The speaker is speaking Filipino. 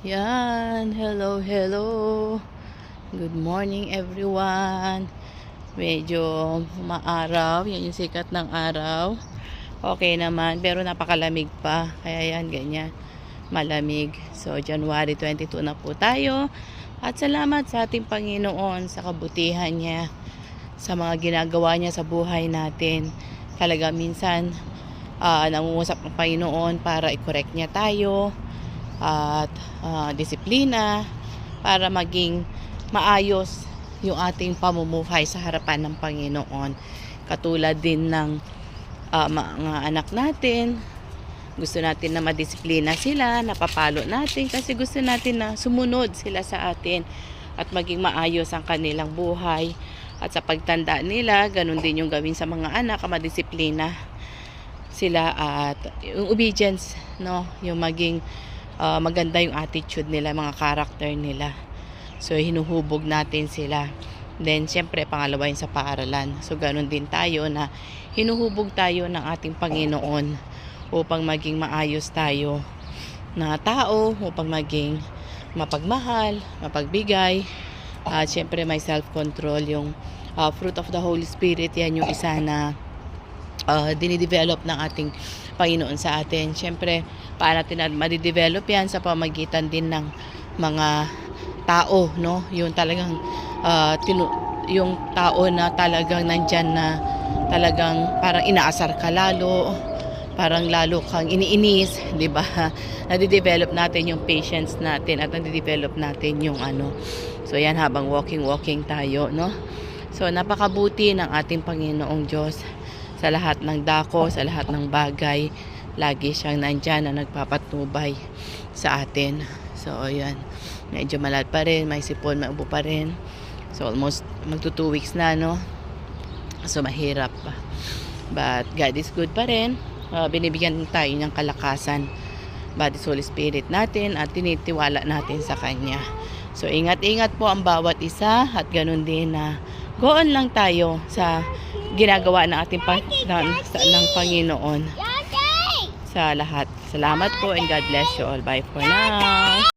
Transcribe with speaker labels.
Speaker 1: Yan, hello, hello. Good morning everyone. Medyo maaraw, yan yung sikat ng araw. Okay naman, pero napakalamig pa. Kaya yan, ganyan. Malamig. So, January 22 na po tayo. At salamat sa ating Panginoon sa kabutihan niya, sa mga ginagawa niya sa buhay natin. Talaga minsan, ah, nangungusap ng Panginoon para i-correct niya tayo at ah, disiplina para maging maayos yung ating pamumuhay sa harapan ng Panginoon. Katulad din ng ah, mga anak natin, gusto natin na madisiplina sila, napapalo natin kasi gusto natin na sumunod sila sa atin at maging maayos ang kanilang buhay. At sa pagtanda nila, ganun din yung gawin sa mga anak, madisiplina sila at yung obedience, no? Yung maging ah, maganda yung attitude nila, mga character nila. So, hinuhubog natin sila. Then, syempre, pangalawa yung sa paaralan. So, ganun din tayo na hinuhubog tayo ng ating Panginoon upang maging maayos tayo na tao, upang maging mapagmahal, mapagbigay, at syempre may self-control, yung ah, fruit of the Holy Spirit, yan yung isa na uh, dinidevelop ng ating Panginoon sa atin. Siyempre, paano natin na madidevelop yan sa pamagitan din ng mga tao, no? Yung talagang, uh, tinu- yung tao na talagang nandyan na talagang parang inaasar ka lalo, parang lalo kang iniinis, di ba? Nadidevelop natin yung patience natin at nadidevelop natin yung ano. So, yan habang walking-walking tayo, no? So, napakabuti ng ating Panginoong Diyos sa lahat ng dako, sa lahat ng bagay. Lagi siyang nandyan na nagpapatnubay sa atin. So, ayan. Medyo malat pa rin. May sipon, may ubo pa rin. So, almost magto 2 weeks na, no? So, mahirap pa. But, God is good pa rin. Uh, binibigyan tayo ng kalakasan. Body, soul, spirit natin at tinitiwala natin sa Kanya. So, ingat-ingat po ang bawat isa at ganun din na go on lang tayo sa ginagawa ng ating pa, ng, sa, ng Panginoon sa lahat. Salamat po and God bless you all. Bye for now.